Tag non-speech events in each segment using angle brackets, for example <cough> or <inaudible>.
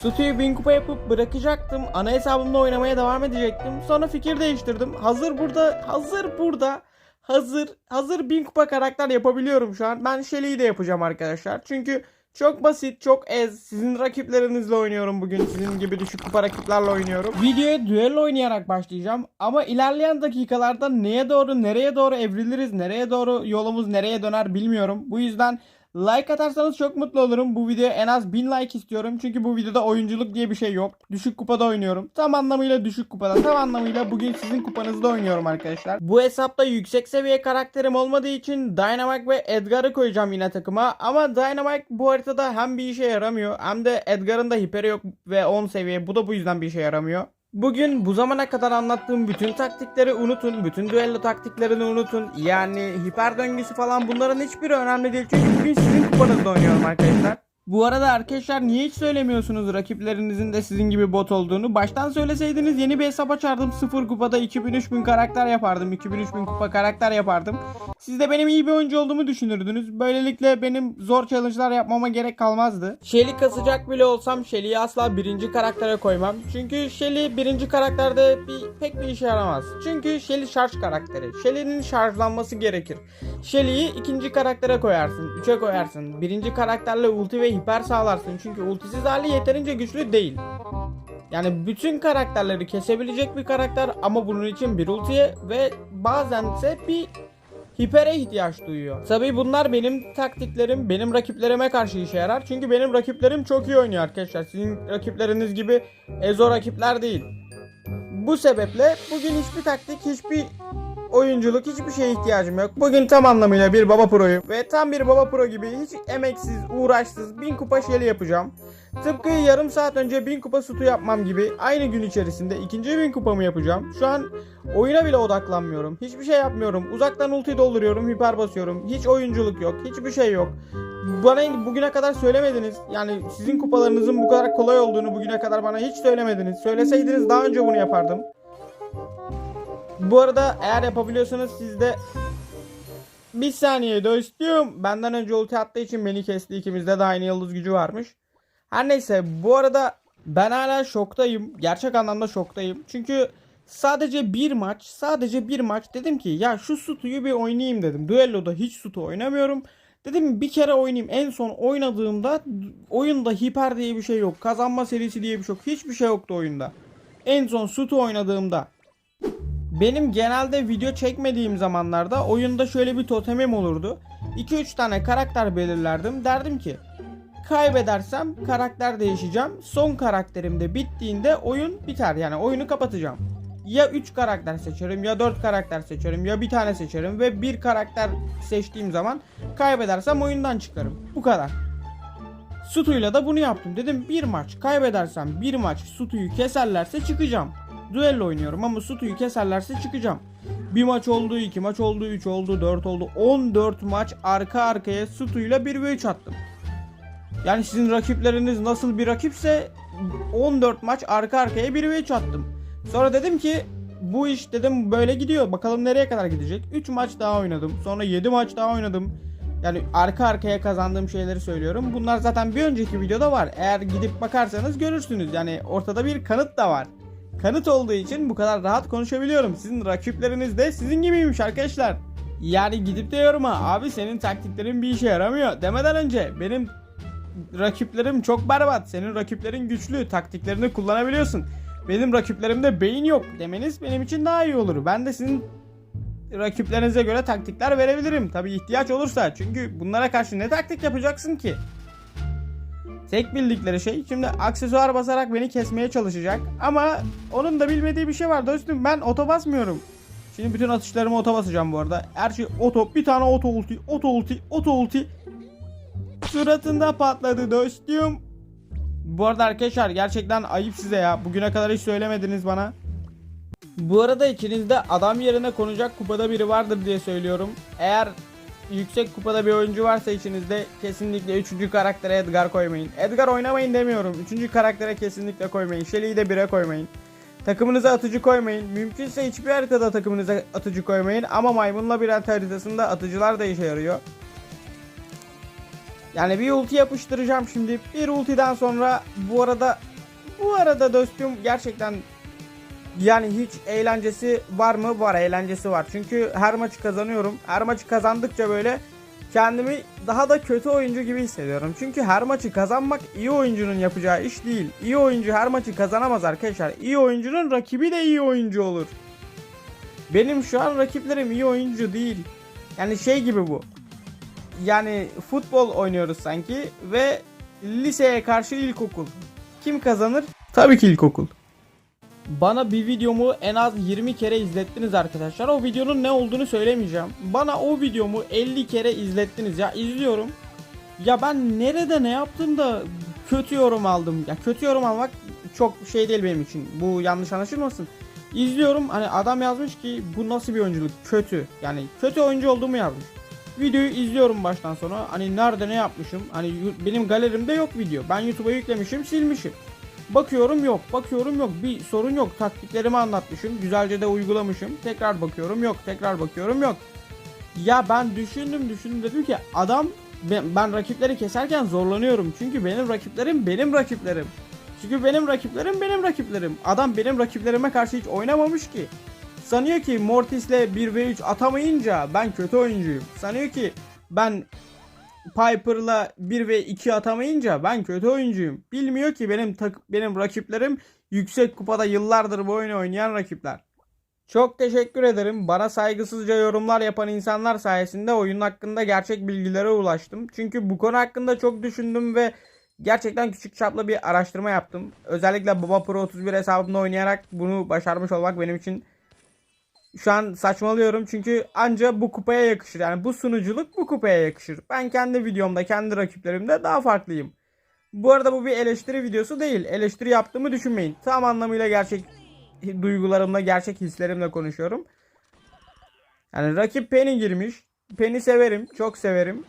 Stu'yu 1000 kupa yapıp bırakacaktım. Ana hesabımda oynamaya devam edecektim. Sonra fikir değiştirdim. Hazır burada, hazır burada. Hazır, hazır 1000 kupa karakter yapabiliyorum şu an. Ben Shelly'yi de yapacağım arkadaşlar. Çünkü çok basit, çok ez. Sizin rakiplerinizle oynuyorum bugün. Sizin gibi düşük kupa rakiplerle oynuyorum. Videoya düello oynayarak başlayacağım. Ama ilerleyen dakikalarda neye doğru, nereye doğru evriliriz, nereye doğru yolumuz nereye döner bilmiyorum. Bu yüzden Like atarsanız çok mutlu olurum. Bu videoya en az 1000 like istiyorum. Çünkü bu videoda oyunculuk diye bir şey yok. Düşük kupada oynuyorum. Tam anlamıyla düşük kupada. Tam anlamıyla bugün sizin kupanızda oynuyorum arkadaşlar. Bu hesapta yüksek seviye karakterim olmadığı için Dynamite ve Edgar'ı koyacağım yine takıma. Ama Dynamite bu haritada hem bir işe yaramıyor hem de Edgar'ın da hiperi yok ve 10 seviye. Bu da bu yüzden bir işe yaramıyor. Bugün bu zamana kadar anlattığım bütün taktikleri unutun. Bütün düello taktiklerini unutun. Yani hiper döngüsü falan bunların hiçbiri önemli değil. Çünkü bugün sizin kupanızda oynuyorum arkadaşlar. Bu arada arkadaşlar niye hiç söylemiyorsunuz rakiplerinizin de sizin gibi bot olduğunu? Baştan söyleseydiniz yeni bir hesap açardım. 0 kupada 2000-3000 karakter yapardım. 2000-3000 kupa karakter yapardım. Siz de benim iyi bir oyuncu olduğumu düşünürdünüz. Böylelikle benim zor challenge'lar yapmama gerek kalmazdı. Shelly kasacak bile olsam Shelly'yi asla birinci karaktere koymam. Çünkü Shelly birinci karakterde bir, pek bir işe yaramaz. Çünkü Shelly şarj karakteri. Shelly'nin şarjlanması gerekir. Shelly'yi ikinci karaktere koyarsın. Üçe koyarsın. Birinci karakterle ulti ve hiper sağlarsın. Çünkü ultisiz hali yeterince güçlü değil. Yani bütün karakterleri kesebilecek bir karakter ama bunun için bir ultiye ve bazense bir hipere ihtiyaç duyuyor. Tabii bunlar benim taktiklerim, benim rakiplerime karşı işe yarar. Çünkü benim rakiplerim çok iyi oynuyor arkadaşlar. Sizin rakipleriniz gibi ezo rakipler değil. Bu sebeple bugün hiçbir taktik, hiçbir oyunculuk, hiçbir şeye ihtiyacım yok. Bugün tam anlamıyla bir baba proyum. Ve tam bir baba pro gibi hiç emeksiz, uğraşsız bin kupa şeli yapacağım. Tıpkı yarım saat önce 1000 kupa sütü yapmam gibi aynı gün içerisinde ikinci 1000 kupamı yapacağım. Şu an oyuna bile odaklanmıyorum. Hiçbir şey yapmıyorum. Uzaktan ulti dolduruyorum, hiper basıyorum. Hiç oyunculuk yok, hiçbir şey yok. Bana bugüne kadar söylemediniz. Yani sizin kupalarınızın bu kadar kolay olduğunu bugüne kadar bana hiç söylemediniz. Söyleseydiniz daha önce bunu yapardım. Bu arada eğer yapabiliyorsanız siz de bir saniye dostum. Benden önce ulti attığı için beni kesti. İkimizde de aynı yıldız gücü varmış. Her neyse bu arada ben hala şoktayım. Gerçek anlamda şoktayım. Çünkü sadece bir maç, sadece bir maç dedim ki ya şu Sutu'yu bir oynayayım dedim. Duello'da hiç Sutu oynamıyorum. Dedim bir kere oynayayım. En son oynadığımda oyunda hiper diye bir şey yok. Kazanma serisi diye bir şey yok. Hiçbir şey yoktu oyunda. En son Sutu oynadığımda benim genelde video çekmediğim zamanlarda oyunda şöyle bir totemim olurdu. 2-3 tane karakter belirlerdim. Derdim ki kaybedersem karakter değişeceğim. Son karakterim de bittiğinde oyun biter. Yani oyunu kapatacağım. Ya 3 karakter seçerim ya 4 karakter seçerim ya bir tane seçerim ve bir karakter seçtiğim zaman kaybedersem oyundan çıkarım. Bu kadar. Sutu'yla da bunu yaptım. Dedim bir maç kaybedersem bir maç Sutu'yu keserlerse çıkacağım. Duello oynuyorum ama Sutu'yu keserlerse çıkacağım. Bir maç oldu, iki maç oldu, 3 oldu, 4 oldu. 14 maç arka arkaya Sutu'yla 1 ve 3 attım. Yani sizin rakipleriniz nasıl bir rakipse 14 maç arka arkaya 1 ve 3 attım. Sonra dedim ki bu iş dedim böyle gidiyor. Bakalım nereye kadar gidecek. 3 maç daha oynadım. Sonra 7 maç daha oynadım. Yani arka arkaya kazandığım şeyleri söylüyorum. Bunlar zaten bir önceki videoda var. Eğer gidip bakarsanız görürsünüz. Yani ortada bir kanıt da var. Kanıt olduğu için bu kadar rahat konuşabiliyorum. Sizin rakipleriniz de sizin gibiymiş arkadaşlar. Yani gidip de yoruma abi senin taktiklerin bir işe yaramıyor demeden önce benim rakiplerim çok berbat. Senin rakiplerin güçlü. Taktiklerini kullanabiliyorsun. Benim rakiplerimde beyin yok demeniz benim için daha iyi olur. Ben de sizin rakiplerinize göre taktikler verebilirim. Tabi ihtiyaç olursa. Çünkü bunlara karşı ne taktik yapacaksın ki? Tek bildikleri şey şimdi aksesuar basarak beni kesmeye çalışacak. Ama onun da bilmediği bir şey var dostum. Ben oto basmıyorum. Şimdi bütün atışlarımı oto basacağım bu arada. Her şey oto. Bir tane oto ulti. Oto ulti. Oto ulti. Suratında patladı dostum. Bu arada arkadaşlar gerçekten ayıp size ya. Bugüne kadar hiç söylemediniz bana. Bu arada içinizde adam yerine konacak kupada biri vardır diye söylüyorum. Eğer yüksek kupada bir oyuncu varsa içinizde kesinlikle 3. karaktere Edgar koymayın. Edgar oynamayın demiyorum. 3. karaktere kesinlikle koymayın. Shelly'yi de 1'e koymayın. Takımınıza atıcı koymayın. Mümkünse hiçbir haritada takımınıza atıcı koymayın. Ama maymunla bir haritasında atıcılar da işe yarıyor. Yani bir ulti yapıştıracağım şimdi. Bir ultiden sonra bu arada Bu arada dostum gerçekten yani hiç eğlencesi var mı? Var eğlencesi var. Çünkü her maçı kazanıyorum. Her maçı kazandıkça böyle kendimi daha da kötü oyuncu gibi hissediyorum. Çünkü her maçı kazanmak iyi oyuncunun yapacağı iş değil. İyi oyuncu her maçı kazanamaz arkadaşlar. İyi oyuncunun rakibi de iyi oyuncu olur. Benim şu an rakiplerim iyi oyuncu değil. Yani şey gibi bu. Yani futbol oynuyoruz sanki ve liseye karşı ilkokul. Kim kazanır? Tabii ki ilkokul. Bana bir videomu en az 20 kere izlettiniz arkadaşlar. O videonun ne olduğunu söylemeyeceğim. Bana o videomu 50 kere izlettiniz ya izliyorum. Ya ben nerede ne yaptım da kötü yorum aldım. Ya kötü yorum almak çok şey değil benim için. Bu yanlış anlaşılmasın. İzliyorum hani adam yazmış ki bu nasıl bir oyunculuk? Kötü. Yani kötü oyuncu olduğumu yazmış. Videoyu izliyorum baştan sona. Hani nerede ne yapmışım? Hani benim galerimde yok video. Ben YouTube'a yüklemişim, silmişim. Bakıyorum yok, bakıyorum yok. Bir sorun yok. Taktiklerimi anlatmışım. Güzelce de uygulamışım. Tekrar bakıyorum yok, tekrar bakıyorum yok. Ya ben düşündüm düşündüm dedim ki adam ben, ben rakipleri keserken zorlanıyorum. Çünkü benim rakiplerim benim rakiplerim. Çünkü benim rakiplerim benim rakiplerim. Adam benim rakiplerime karşı hiç oynamamış ki. Sanıyor ki Mortis'le 1v3 atamayınca ben kötü oyuncuyum. Sanıyor ki ben Piper'la 1v2 atamayınca ben kötü oyuncuyum. Bilmiyor ki benim tak benim rakiplerim yüksek kupada yıllardır bu oyunu oynayan rakipler. Çok teşekkür ederim. Bana saygısızca yorumlar yapan insanlar sayesinde oyun hakkında gerçek bilgilere ulaştım. Çünkü bu konu hakkında çok düşündüm ve gerçekten küçük çaplı bir araştırma yaptım. Özellikle Baba Pro 31 hesabımda oynayarak bunu başarmış olmak benim için şu an saçmalıyorum çünkü anca bu kupaya yakışır. Yani bu sunuculuk bu kupaya yakışır. Ben kendi videomda, kendi rakiplerimde daha farklıyım. Bu arada bu bir eleştiri videosu değil. Eleştiri yaptığımı düşünmeyin. Tam anlamıyla gerçek duygularımla, gerçek hislerimle konuşuyorum. Yani rakip Penny girmiş. Penny severim, çok severim.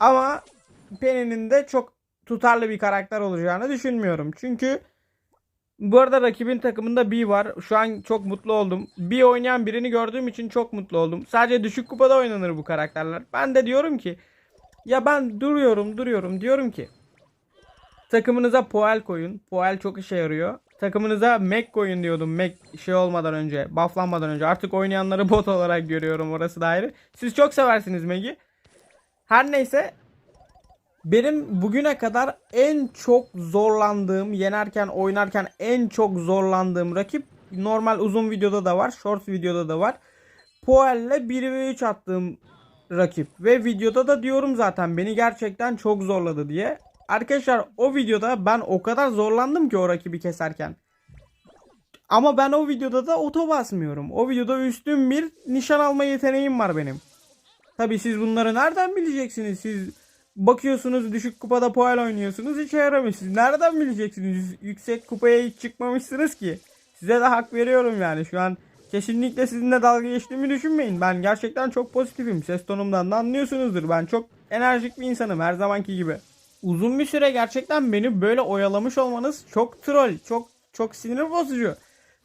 Ama Penny'nin de çok tutarlı bir karakter olacağını düşünmüyorum. Çünkü bu arada rakibin takımında B var. Şu an çok mutlu oldum. B oynayan birini gördüğüm için çok mutlu oldum. Sadece düşük kupada oynanır bu karakterler. Ben de diyorum ki ya ben duruyorum duruyorum diyorum ki takımınıza Poel koyun. Poel çok işe yarıyor. Takımınıza Mac koyun diyordum. Mac şey olmadan önce, bufflanmadan önce. Artık oynayanları <laughs> bot olarak görüyorum orası da ayrı. Siz çok seversiniz Mac'i. Her neyse benim bugüne kadar en çok zorlandığım, yenerken, oynarken en çok zorlandığım rakip normal uzun videoda da var, short videoda da var. Poel'le 1v3 attığım rakip ve videoda da diyorum zaten beni gerçekten çok zorladı diye. Arkadaşlar o videoda ben o kadar zorlandım ki o rakibi keserken. Ama ben o videoda da oto basmıyorum. O videoda üstün bir nişan alma yeteneğim var benim. Tabi siz bunları nereden bileceksiniz? Siz bakıyorsunuz düşük kupada Poel oynuyorsunuz hiç yaramıyor. Siz nereden bileceksiniz? Yüksek kupaya hiç çıkmamışsınız ki. Size de hak veriyorum yani şu an kesinlikle sizinle dalga geçtiğimi düşünmeyin. Ben gerçekten çok pozitifim. Ses tonumdan da anlıyorsunuzdur. Ben çok enerjik bir insanım her zamanki gibi. Uzun bir süre gerçekten beni böyle oyalamış olmanız çok troll, çok çok sinir bozucu.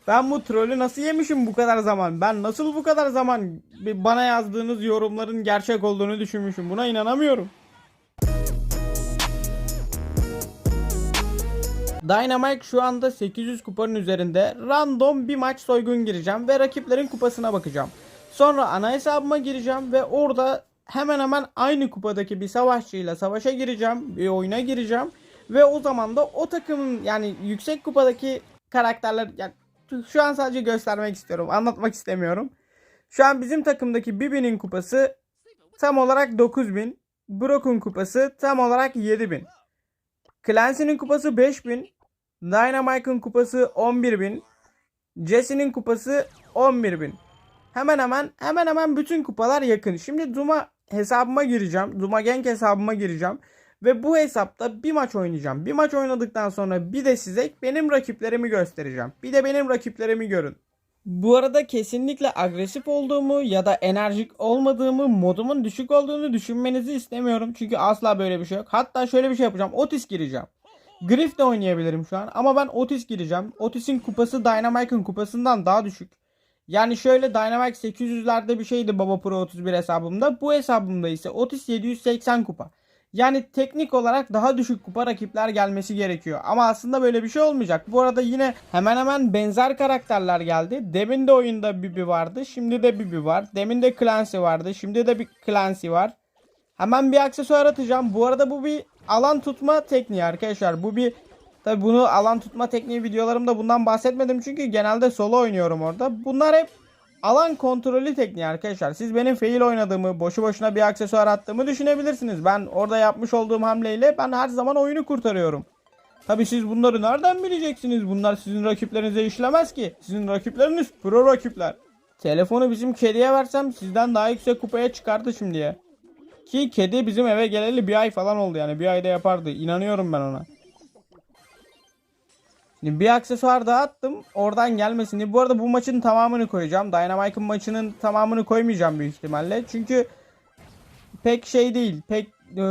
Ben bu trolü nasıl yemişim bu kadar zaman? Ben nasıl bu kadar zaman bana yazdığınız yorumların gerçek olduğunu düşünmüşüm? Buna inanamıyorum. Dynamite şu anda 800 kupanın üzerinde. Random bir maç soygun gireceğim ve rakiplerin kupasına bakacağım. Sonra ana hesabıma gireceğim ve orada hemen hemen aynı kupadaki bir savaşçıyla savaşa gireceğim. Bir oyuna gireceğim. Ve o zaman da o takımın yani yüksek kupadaki karakterler yani şu an sadece göstermek istiyorum. Anlatmak istemiyorum. Şu an bizim takımdaki Bibi'nin kupası tam olarak 9000. Brock'un kupası tam olarak 7000. Clancy'nin kupası 5000. Dynamite'ın kupası 11000. Jesse'nin kupası 11000. Hemen hemen hemen hemen bütün kupalar yakın. Şimdi Duma hesabıma gireceğim. Duma Gang hesabıma gireceğim. Ve bu hesapta bir maç oynayacağım. Bir maç oynadıktan sonra bir de size benim rakiplerimi göstereceğim. Bir de benim rakiplerimi görün. Bu arada kesinlikle agresif olduğumu ya da enerjik olmadığımı, modumun düşük olduğunu düşünmenizi istemiyorum. Çünkü asla böyle bir şey yok. Hatta şöyle bir şey yapacağım. Otis gireceğim. Griff de oynayabilirim şu an ama ben Otis gireceğim. Otis'in kupası Dynamite'ın kupasından daha düşük. Yani şöyle Dynamite 800'lerde bir şeydi Baba Pro 31 hesabımda. Bu hesabımda ise Otis 780 kupa. Yani teknik olarak daha düşük kupa rakipler gelmesi gerekiyor. Ama aslında böyle bir şey olmayacak. Bu arada yine hemen hemen benzer karakterler geldi. Demin de oyunda Bibi vardı. Şimdi de Bibi var. Demin de Clancy vardı. Şimdi de bir Clancy var. Hemen bir aksesuar atacağım. Bu arada bu bir alan tutma tekniği arkadaşlar. Bu bir Tabi bunu alan tutma tekniği videolarımda bundan bahsetmedim çünkü genelde solo oynuyorum orada. Bunlar hep alan kontrolü tekniği arkadaşlar. Siz benim fail oynadığımı, boşu boşuna bir aksesuar attığımı düşünebilirsiniz. Ben orada yapmış olduğum hamleyle ben her zaman oyunu kurtarıyorum. Tabi siz bunları nereden bileceksiniz? Bunlar sizin rakiplerinize işlemez ki. Sizin rakipleriniz pro rakipler. Telefonu bizim kediye versem sizden daha yüksek kupaya çıkardı şimdiye. Ki kedi bizim eve geleli bir ay falan oldu yani. Bir ayda yapardı. İnanıyorum ben ona. Şimdi bir aksesuar daha attım. Oradan gelmesin diye. Bu arada bu maçın tamamını koyacağım. Dynamite'ın maçının tamamını koymayacağım büyük ihtimalle. Çünkü pek şey değil. Pek e,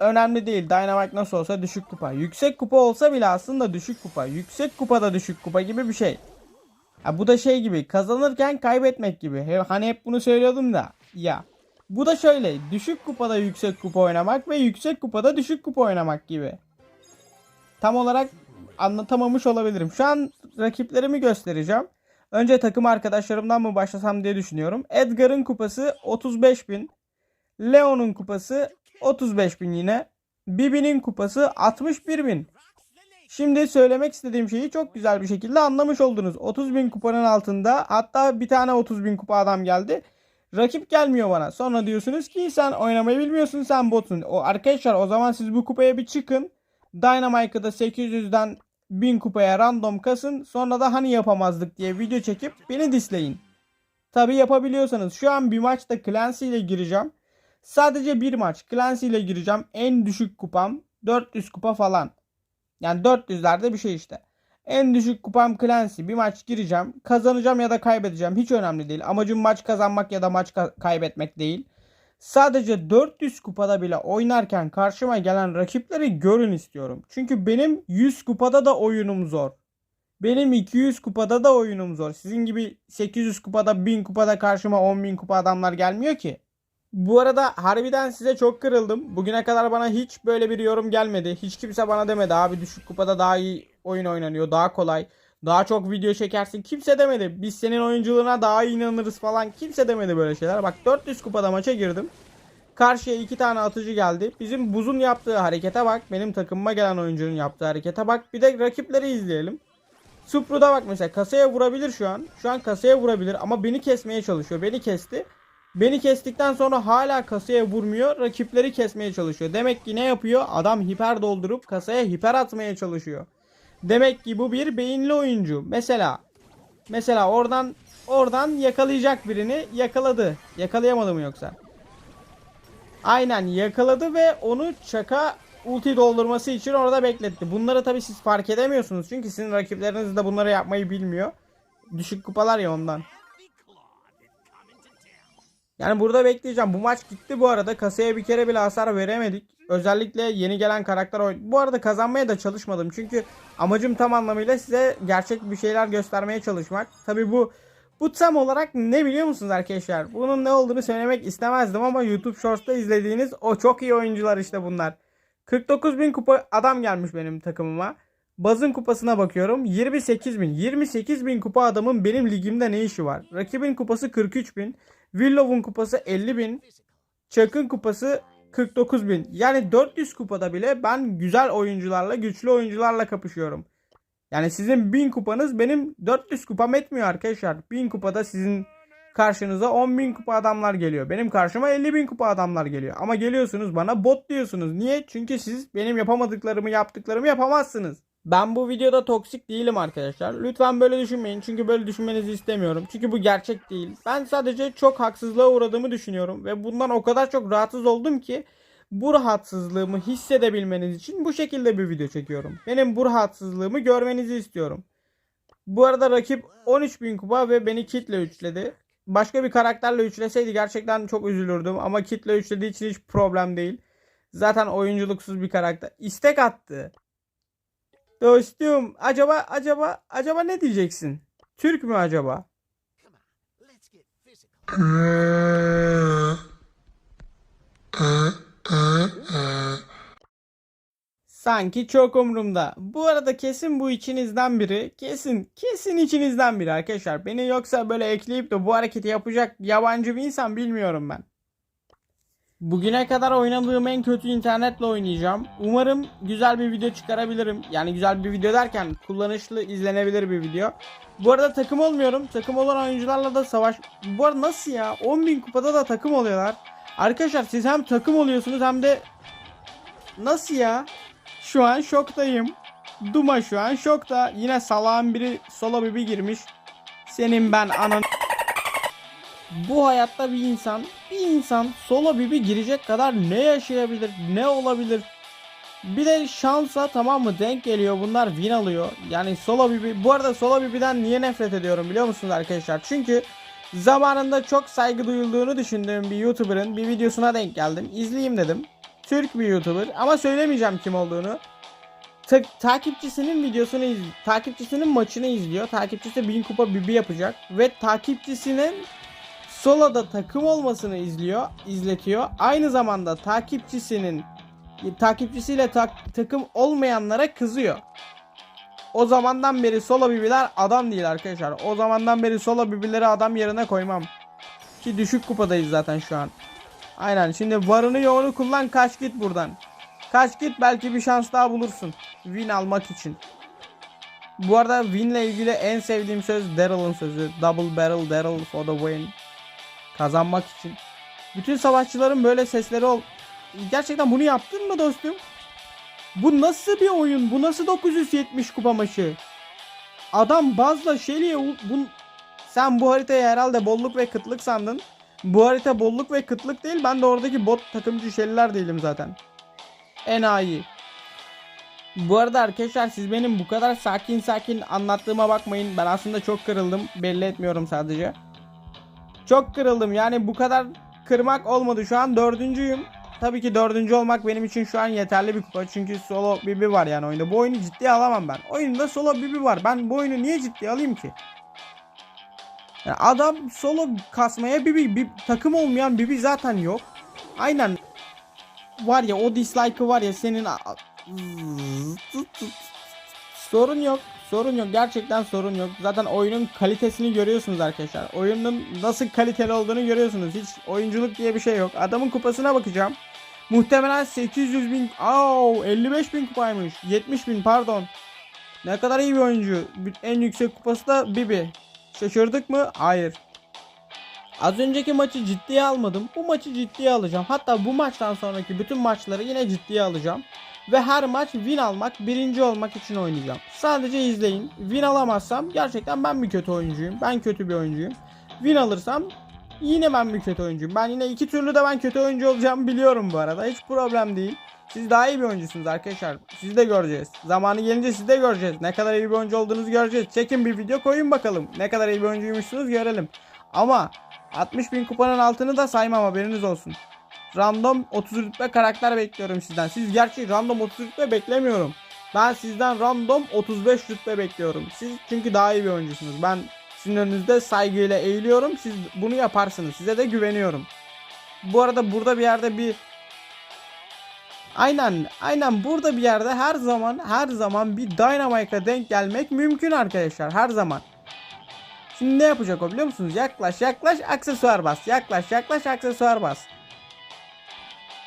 önemli değil. Dynamite nasıl olsa düşük kupa. Yüksek kupa olsa bile aslında düşük kupa. Yüksek kupada düşük kupa gibi bir şey. Ha, bu da şey gibi. Kazanırken kaybetmek gibi. Hani hep bunu söylüyordum da. Ya. Bu da şöyle. Düşük kupada yüksek kupa oynamak ve yüksek kupada düşük kupa oynamak gibi. Tam olarak anlatamamış olabilirim. Şu an rakiplerimi göstereceğim. Önce takım arkadaşlarımdan mı başlasam diye düşünüyorum. Edgar'ın kupası 35.000. Leon'un kupası 35.000 yine. Bibi'nin kupası 61.000. Şimdi söylemek istediğim şeyi çok güzel bir şekilde anlamış oldunuz. 30.000 kupanın altında hatta bir tane 30.000 kupa adam geldi. Rakip gelmiyor bana. Sonra diyorsunuz ki sen oynamayı bilmiyorsun sen botsun. O arkadaşlar o zaman siz bu kupaya bir çıkın. Dynamite'ı da 800'den 1000 kupaya random kasın. Sonra da hani yapamazdık diye video çekip beni disleyin. Tabi yapabiliyorsanız. Şu an bir maçta Clancy ile gireceğim. Sadece bir maç Clancy ile gireceğim. En düşük kupam 400 kupa falan. Yani 400'lerde bir şey işte. En düşük kupam Clancy. Bir maç gireceğim. Kazanacağım ya da kaybedeceğim. Hiç önemli değil. Amacım maç kazanmak ya da maç ka- kaybetmek değil. Sadece 400 kupada bile oynarken karşıma gelen rakipleri görün istiyorum. Çünkü benim 100 kupada da oyunum zor. Benim 200 kupada da oyunum zor. Sizin gibi 800 kupada 1000 kupada karşıma 10.000 kupa adamlar gelmiyor ki. Bu arada harbiden size çok kırıldım. Bugüne kadar bana hiç böyle bir yorum gelmedi. Hiç kimse bana demedi abi düşük kupada daha iyi oyun oynanıyor. Daha kolay. Daha çok video çekersin. Kimse demedi. Biz senin oyunculuğuna daha inanırız falan. Kimse demedi böyle şeyler. Bak 400 kupada maça girdim. Karşıya iki tane atıcı geldi. Bizim buzun yaptığı harekete bak. Benim takımıma gelen oyuncunun yaptığı harekete bak. Bir de rakipleri izleyelim. Supru'da bak mesela kasaya vurabilir şu an. Şu an kasaya vurabilir ama beni kesmeye çalışıyor. Beni kesti. Beni kestikten sonra hala kasaya vurmuyor. Rakipleri kesmeye çalışıyor. Demek ki ne yapıyor? Adam hiper doldurup kasaya hiper atmaya çalışıyor. Demek ki bu bir beyinli oyuncu. Mesela mesela oradan oradan yakalayacak birini yakaladı. Yakalayamadı mı yoksa? Aynen yakaladı ve onu çaka ulti doldurması için orada bekletti. Bunları tabi siz fark edemiyorsunuz. Çünkü sizin rakipleriniz de bunları yapmayı bilmiyor. Düşük kupalar ya ondan. Yani burada bekleyeceğim. Bu maç gitti bu arada. Kasaya bir kere bile hasar veremedik. Özellikle yeni gelen karakter oyun. Bu arada kazanmaya da çalışmadım. Çünkü amacım tam anlamıyla size gerçek bir şeyler göstermeye çalışmak. Tabi bu bu tam olarak ne biliyor musunuz arkadaşlar? Bunun ne olduğunu söylemek istemezdim ama YouTube Shorts'ta izlediğiniz o çok iyi oyuncular işte bunlar. 49 bin kupa adam gelmiş benim takımıma. Bazın kupasına bakıyorum. 28 bin. 28 bin kupa adamın benim ligimde ne işi var? Rakibin kupası 43 bin. Willow'un kupası 50 bin. Chuck'ın kupası 49 bin. Yani 400 kupada bile ben güzel oyuncularla, güçlü oyuncularla kapışıyorum. Yani sizin 1000 kupanız benim 400 kupam etmiyor arkadaşlar. 1000 kupada sizin karşınıza 10 bin kupa adamlar geliyor. Benim karşıma 50 bin kupa adamlar geliyor. Ama geliyorsunuz bana bot diyorsunuz. Niye? Çünkü siz benim yapamadıklarımı yaptıklarımı yapamazsınız. Ben bu videoda toksik değilim arkadaşlar. Lütfen böyle düşünmeyin. Çünkü böyle düşünmenizi istemiyorum. Çünkü bu gerçek değil. Ben sadece çok haksızlığa uğradığımı düşünüyorum. Ve bundan o kadar çok rahatsız oldum ki bu rahatsızlığımı hissedebilmeniz için bu şekilde bir video çekiyorum. Benim bu rahatsızlığımı görmenizi istiyorum. Bu arada rakip 13.000 kupa ve beni kitle üçledi. Başka bir karakterle üçleseydi gerçekten çok üzülürdüm. Ama kitle üçlediği için hiç problem değil. Zaten oyunculuksuz bir karakter. İstek attı. Dostum acaba acaba acaba ne diyeceksin? Türk mü acaba? Sanki çok umurumda. Bu arada kesin bu içinizden biri, kesin, kesin içinizden biri arkadaşlar. Beni yoksa böyle ekleyip de bu hareketi yapacak yabancı bir insan bilmiyorum ben. Bugüne kadar oynadığım en kötü internetle oynayacağım. Umarım güzel bir video çıkarabilirim. Yani güzel bir video derken kullanışlı izlenebilir bir video. Bu arada takım olmuyorum. Takım olan oyuncularla da savaş... Bu arada nasıl ya? 10.000 kupada da takım oluyorlar. Arkadaşlar siz hem takım oluyorsunuz hem de... Nasıl ya? Şu an şoktayım. Duma şu an şokta. Yine salağın biri solo bibi girmiş. Senin ben anan... Bu hayatta bir insan, bir insan solo bibi girecek kadar ne yaşayabilir, ne olabilir? Bir de şansa tamam mı denk geliyor bunlar win alıyor. Yani solo bibi, bu arada solo bibiden niye nefret ediyorum biliyor musunuz arkadaşlar? Çünkü zamanında çok saygı duyulduğunu düşündüğüm bir YouTuber'ın bir videosuna denk geldim. İzleyeyim dedim. Türk bir YouTuber ama söylemeyeceğim kim olduğunu. Ta- takipçisinin videosunu iz takipçisinin maçını izliyor. Takipçisi 1000 kupa bibi yapacak ve takipçisinin Solo'da takım olmasını izliyor, izletiyor. Aynı zamanda takipçisinin takipçisiyle tak- takım olmayanlara kızıyor. O zamandan beri solo bibiler adam değil arkadaşlar. O zamandan beri solo bibileri adam yerine koymam. Ki düşük kupadayız zaten şu an. Aynen şimdi varını yoğunu kullan kaç git buradan. Kaç git belki bir şans daha bulursun. Win almak için. Bu arada win ile ilgili en sevdiğim söz Daryl'ın sözü. Double barrel Daryl for the win. Kazanmak için. Bütün savaşçıların böyle sesleri ol. Gerçekten bunu yaptın mı dostum? Bu nasıl bir oyun? Bu nasıl 970 kupa maçı? Adam bazla Shelly'e u- bun... Sen bu haritayı herhalde bolluk ve kıtlık sandın. Bu harita bolluk ve kıtlık değil. Ben de oradaki bot takımcı Shelly'ler değilim zaten. Enayi. Bu arada arkadaşlar siz benim bu kadar sakin sakin anlattığıma bakmayın. Ben aslında çok kırıldım. Belli etmiyorum sadece. Çok kırıldım. Yani bu kadar kırmak olmadı. Şu an dördüncüyüm. Tabii ki dördüncü olmak benim için şu an yeterli bir kupa. Çünkü solo bibi var yani oyunda. Bu oyunu ciddiye alamam ben. Oyunda solo bibi var. Ben bu oyunu niye ciddiye alayım ki? Yani adam solo kasmaya bibi, bir takım olmayan bibi zaten yok. Aynen. Var ya o dislike'ı var ya senin sorun yok. Sorun yok. Gerçekten sorun yok. Zaten oyunun kalitesini görüyorsunuz arkadaşlar. Oyunun nasıl kaliteli olduğunu görüyorsunuz. Hiç oyunculuk diye bir şey yok. Adamın kupasına bakacağım. Muhtemelen 800 bin... Au, 55 bin kupaymış. 70 bin pardon. Ne kadar iyi bir oyuncu. En yüksek kupası da Bibi. Şaşırdık mı? Hayır. Az önceki maçı ciddiye almadım. Bu maçı ciddiye alacağım. Hatta bu maçtan sonraki bütün maçları yine ciddiye alacağım. Ve her maç win almak, birinci olmak için oynayacağım. Sadece izleyin. Win alamazsam gerçekten ben bir kötü oyuncuyum. Ben kötü bir oyuncuyum. Win alırsam yine ben bir kötü oyuncuyum. Ben yine iki türlü de ben kötü oyuncu olacağımı biliyorum bu arada. Hiç problem değil. Siz daha iyi bir oyuncusunuz arkadaşlar. Siz de göreceğiz. Zamanı gelince siz de göreceğiz. Ne kadar iyi bir oyuncu olduğunuzu göreceğiz. Çekin bir video koyun bakalım. Ne kadar iyi bir oyuncuymuşsunuz görelim. Ama 60 bin kupanın altını da saymam haberiniz olsun. Random 30 rütbe karakter bekliyorum sizden. Siz gerçi random 30 rütbe beklemiyorum. Ben sizden random 35 rütbe bekliyorum. Siz çünkü daha iyi bir oyuncusunuz. Ben sizin önünüzde saygıyla eğiliyorum. Siz bunu yaparsınız. Size de güveniyorum. Bu arada burada bir yerde bir Aynen, aynen burada bir yerde her zaman her zaman bir Dynamite'a denk gelmek mümkün arkadaşlar. Her zaman. Şimdi ne yapacak o biliyor musunuz? Yaklaş yaklaş aksesuar bas. Yaklaş yaklaş aksesuar bas.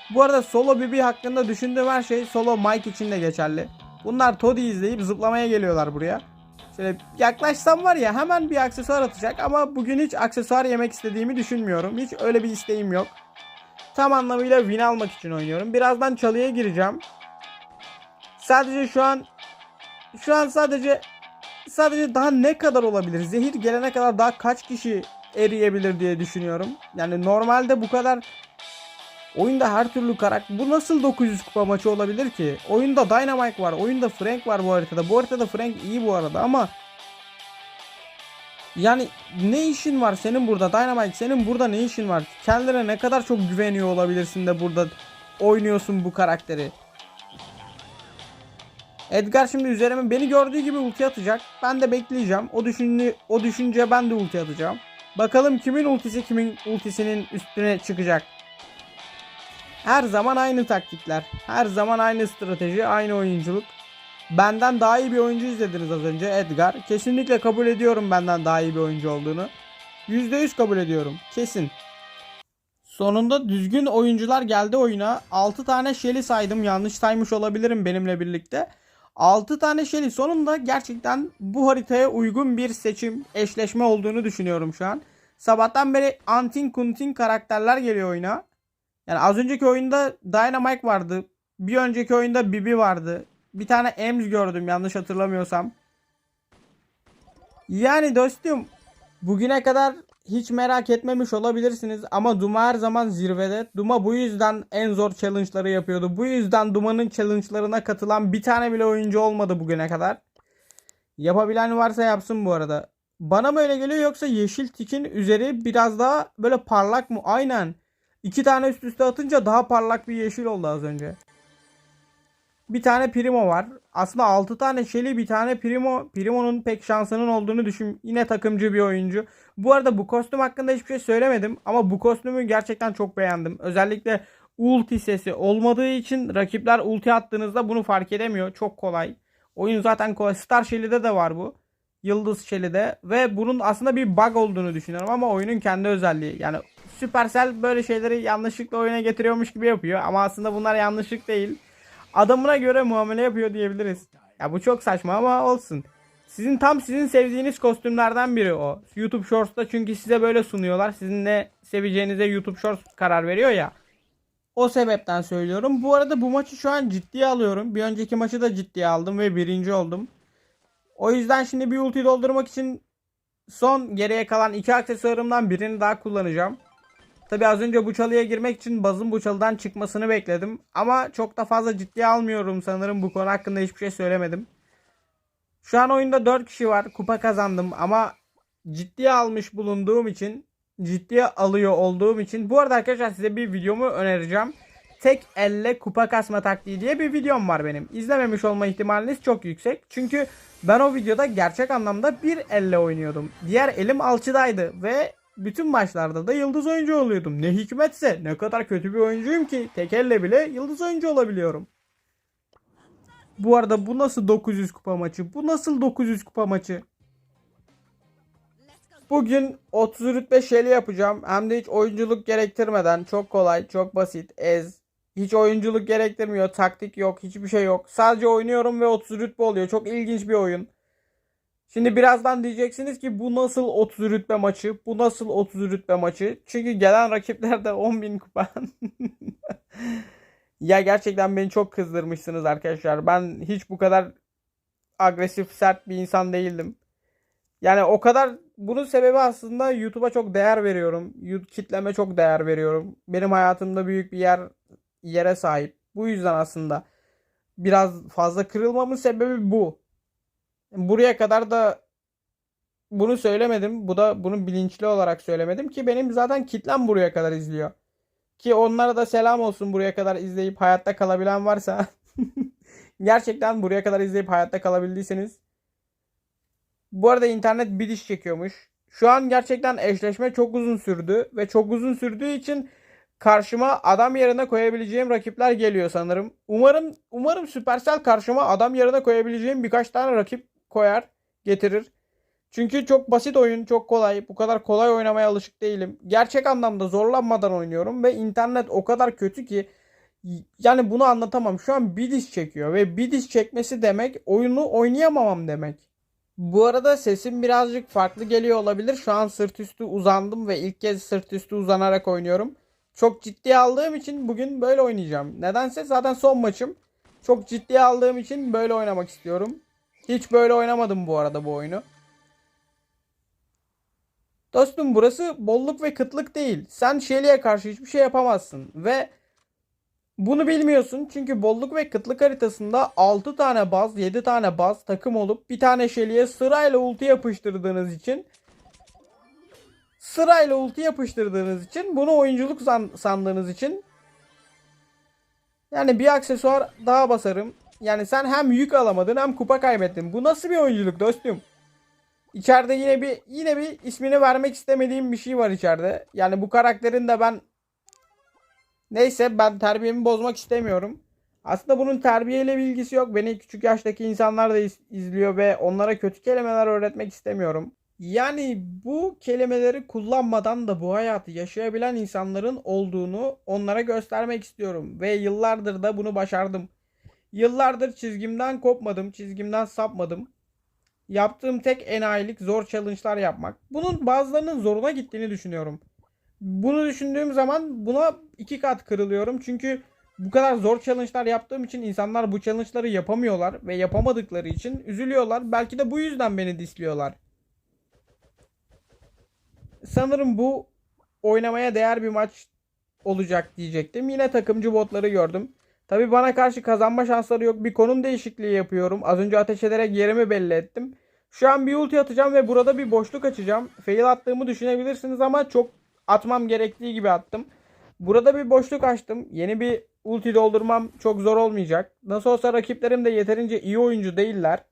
Bu arada solo BB hakkında düşündüğüm her şey solo Mike için de geçerli. Bunlar Toddy izleyip zıplamaya geliyorlar buraya. Şöyle yaklaşsam var ya hemen bir aksesuar atacak ama bugün hiç aksesuar yemek istediğimi düşünmüyorum. Hiç öyle bir isteğim yok. Tam anlamıyla win almak için oynuyorum. Birazdan çalıya gireceğim. Sadece şu an şu an sadece sadece daha ne kadar olabilir? Zehir gelene kadar daha kaç kişi eriyebilir diye düşünüyorum. Yani normalde bu kadar oyunda her türlü karakter bu nasıl 900 kupa maçı olabilir ki? Oyunda Dynamite var, oyunda Frank var bu haritada. Bu haritada Frank iyi bu arada ama yani ne işin var senin burada Dynamite senin burada ne işin var? Kendine ne kadar çok güveniyor olabilirsin de burada oynuyorsun bu karakteri. Edgar şimdi üzerime beni gördüğü gibi ulti atacak. Ben de bekleyeceğim. O düşünce o düşünce ben de ulti atacağım. Bakalım kimin ultisi kimin ultisinin üstüne çıkacak. Her zaman aynı taktikler. Her zaman aynı strateji, aynı oyunculuk. Benden daha iyi bir oyuncu izlediniz az önce Edgar. Kesinlikle kabul ediyorum benden daha iyi bir oyuncu olduğunu. %100 kabul ediyorum. Kesin. Sonunda düzgün oyuncular geldi oyuna. 6 tane Shelly saydım. Yanlış saymış olabilirim benimle birlikte. 6 tane Shelly sonunda gerçekten bu haritaya uygun bir seçim, eşleşme olduğunu düşünüyorum şu an. Sabahtan beri antin kuntin karakterler geliyor oyuna. Yani az önceki oyunda Dynamite vardı. Bir önceki oyunda Bibi vardı. Bir tane Ems gördüm yanlış hatırlamıyorsam. Yani dostum bugüne kadar hiç merak etmemiş olabilirsiniz ama Duma her zaman zirvede. Duma bu yüzden en zor challenge'ları yapıyordu. Bu yüzden Duma'nın challenge'larına katılan bir tane bile oyuncu olmadı bugüne kadar. Yapabilen varsa yapsın bu arada. Bana mı öyle geliyor yoksa yeşil tikin üzeri biraz daha böyle parlak mı? Aynen. İki tane üst üste atınca daha parlak bir yeşil oldu az önce. Bir tane Primo var. Aslında 6 tane Shelly bir tane Primo. Primo'nun pek şansının olduğunu düşün. Yine takımcı bir oyuncu. Bu arada bu kostüm hakkında hiçbir şey söylemedim. Ama bu kostümü gerçekten çok beğendim. Özellikle ulti sesi olmadığı için rakipler ulti attığınızda bunu fark edemiyor. Çok kolay. Oyun zaten kolay. Star Shelly'de de var bu. Yıldız Shelly'de. Ve bunun aslında bir bug olduğunu düşünüyorum ama oyunun kendi özelliği. Yani Supercell böyle şeyleri yanlışlıkla oyuna getiriyormuş gibi yapıyor. Ama aslında bunlar yanlışlık değil adamına göre muamele yapıyor diyebiliriz. Ya bu çok saçma ama olsun. Sizin tam sizin sevdiğiniz kostümlerden biri o. YouTube Shorts'ta çünkü size böyle sunuyorlar. Sizin ne seveceğinize YouTube Shorts karar veriyor ya. O sebepten söylüyorum. Bu arada bu maçı şu an ciddiye alıyorum. Bir önceki maçı da ciddiye aldım ve birinci oldum. O yüzden şimdi bir ulti doldurmak için son geriye kalan iki aksesuarımdan birini daha kullanacağım. Tabi az önce bu çalıya girmek için bazın bu çalıdan çıkmasını bekledim. Ama çok da fazla ciddiye almıyorum sanırım bu konu hakkında hiçbir şey söylemedim. Şu an oyunda 4 kişi var. Kupa kazandım ama ciddiye almış bulunduğum için ciddiye alıyor olduğum için bu arada arkadaşlar size bir videomu önereceğim. Tek elle kupa kasma taktiği diye bir videom var benim. İzlememiş olma ihtimaliniz çok yüksek. Çünkü ben o videoda gerçek anlamda bir elle oynuyordum. Diğer elim alçıdaydı ve bütün maçlarda da yıldız oyuncu oluyordum. Ne hikmetse ne kadar kötü bir oyuncuyum ki tek elle bile yıldız oyuncu olabiliyorum. Bu arada bu nasıl 900 kupa maçı? Bu nasıl 900 kupa maçı? Bugün 30 rütbe şeli yapacağım. Hem de hiç oyunculuk gerektirmeden çok kolay, çok basit, ez. Hiç oyunculuk gerektirmiyor, taktik yok, hiçbir şey yok. Sadece oynuyorum ve 30 rütbe oluyor. Çok ilginç bir oyun. Şimdi birazdan diyeceksiniz ki bu nasıl 30 rütbe maçı? Bu nasıl 30 rütbe maçı? Çünkü gelen rakipler de 10.000 kupa. <laughs> ya gerçekten beni çok kızdırmışsınız arkadaşlar. Ben hiç bu kadar agresif, sert bir insan değildim. Yani o kadar bunun sebebi aslında YouTube'a çok değer veriyorum. Kitleme çok değer veriyorum. Benim hayatımda büyük bir yer yere sahip. Bu yüzden aslında biraz fazla kırılmamın sebebi bu. Buraya kadar da bunu söylemedim. Bu da bunu bilinçli olarak söylemedim ki benim zaten kitlem buraya kadar izliyor. Ki onlara da selam olsun buraya kadar izleyip hayatta kalabilen varsa. <laughs> Gerçekten buraya kadar izleyip hayatta kalabildiyseniz. Bu arada internet bir diş çekiyormuş. Şu an gerçekten eşleşme çok uzun sürdü ve çok uzun sürdüğü için karşıma adam yerine koyabileceğim rakipler geliyor sanırım. Umarım umarım Supercell karşıma adam yerine koyabileceğim birkaç tane rakip koyar, getirir. Çünkü çok basit oyun, çok kolay. Bu kadar kolay oynamaya alışık değilim. Gerçek anlamda zorlanmadan oynuyorum ve internet o kadar kötü ki yani bunu anlatamam. Şu an bir disk çekiyor ve bir disk çekmesi demek oyunu oynayamamam demek. Bu arada sesim birazcık farklı geliyor olabilir. Şu an sırt üstü uzandım ve ilk kez sırt üstü uzanarak oynuyorum. Çok ciddiye aldığım için bugün böyle oynayacağım. Nedense zaten son maçım. Çok ciddiye aldığım için böyle oynamak istiyorum. Hiç böyle oynamadım bu arada bu oyunu. Dostum burası bolluk ve kıtlık değil. Sen Shelly'e karşı hiçbir şey yapamazsın. Ve bunu bilmiyorsun çünkü bolluk ve kıtlık haritasında 6 tane baz, 7 tane baz takım olup bir tane Shelly'e sırayla ulti yapıştırdığınız için sırayla ulti yapıştırdığınız için bunu oyunculuk sandığınız için yani bir aksesuar daha basarım. Yani sen hem yük alamadın hem kupa kaybettin. Bu nasıl bir oyunculuk dostum? İçeride yine bir yine bir ismini vermek istemediğim bir şey var içeride. Yani bu karakterin de ben Neyse ben terbiyemi bozmak istemiyorum. Aslında bunun terbiyeyle bir ilgisi yok. Beni küçük yaştaki insanlar da iz- izliyor ve onlara kötü kelimeler öğretmek istemiyorum. Yani bu kelimeleri kullanmadan da bu hayatı yaşayabilen insanların olduğunu onlara göstermek istiyorum. Ve yıllardır da bunu başardım. Yıllardır çizgimden kopmadım, çizgimden sapmadım. Yaptığım tek enayilik zor challenge'lar yapmak. Bunun bazılarının zoruna gittiğini düşünüyorum. Bunu düşündüğüm zaman buna iki kat kırılıyorum. Çünkü bu kadar zor challenge'lar yaptığım için insanlar bu challenge'ları yapamıyorlar ve yapamadıkları için üzülüyorlar. Belki de bu yüzden beni disliyorlar. Sanırım bu oynamaya değer bir maç olacak diyecektim. Yine takımcı botları gördüm. Tabi bana karşı kazanma şansları yok. Bir konum değişikliği yapıyorum. Az önce ateş ederek yerimi belli ettim. Şu an bir ulti atacağım ve burada bir boşluk açacağım. Fail attığımı düşünebilirsiniz ama çok atmam gerektiği gibi attım. Burada bir boşluk açtım. Yeni bir ulti doldurmam çok zor olmayacak. Nasıl olsa rakiplerim de yeterince iyi oyuncu değiller.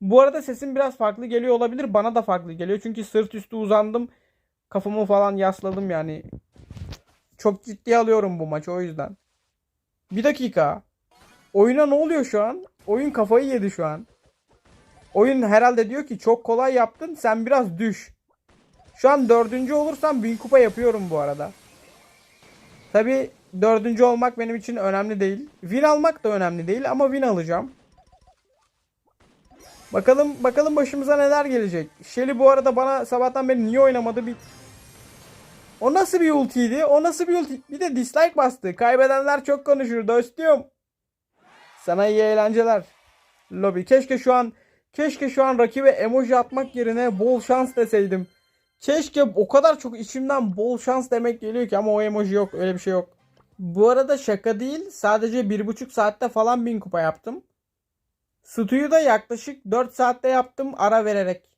Bu arada sesim biraz farklı geliyor olabilir. Bana da farklı geliyor. Çünkü sırt üstü uzandım. Kafamı falan yasladım yani. Çok ciddi alıyorum bu maçı o yüzden. Bir dakika. Oyuna ne oluyor şu an? Oyun kafayı yedi şu an. Oyun herhalde diyor ki çok kolay yaptın sen biraz düş. Şu an dördüncü olursam bin kupa yapıyorum bu arada. Tabi dördüncü olmak benim için önemli değil. Win almak da önemli değil ama win alacağım. Bakalım bakalım başımıza neler gelecek. Shelly bu arada bana sabahtan beri niye oynamadı bir... O nasıl bir ultiydi? O nasıl bir ulti? Bir de dislike bastı. Kaybedenler çok konuşur dostum. Sana iyi eğlenceler. Lobby. Keşke şu an keşke şu an rakibe emoji atmak yerine bol şans deseydim. Keşke o kadar çok içimden bol şans demek geliyor ki ama o emoji yok. Öyle bir şey yok. Bu arada şaka değil. Sadece bir buçuk saatte falan bin kupa yaptım. Stu'yu da yaklaşık 4 saatte yaptım ara vererek.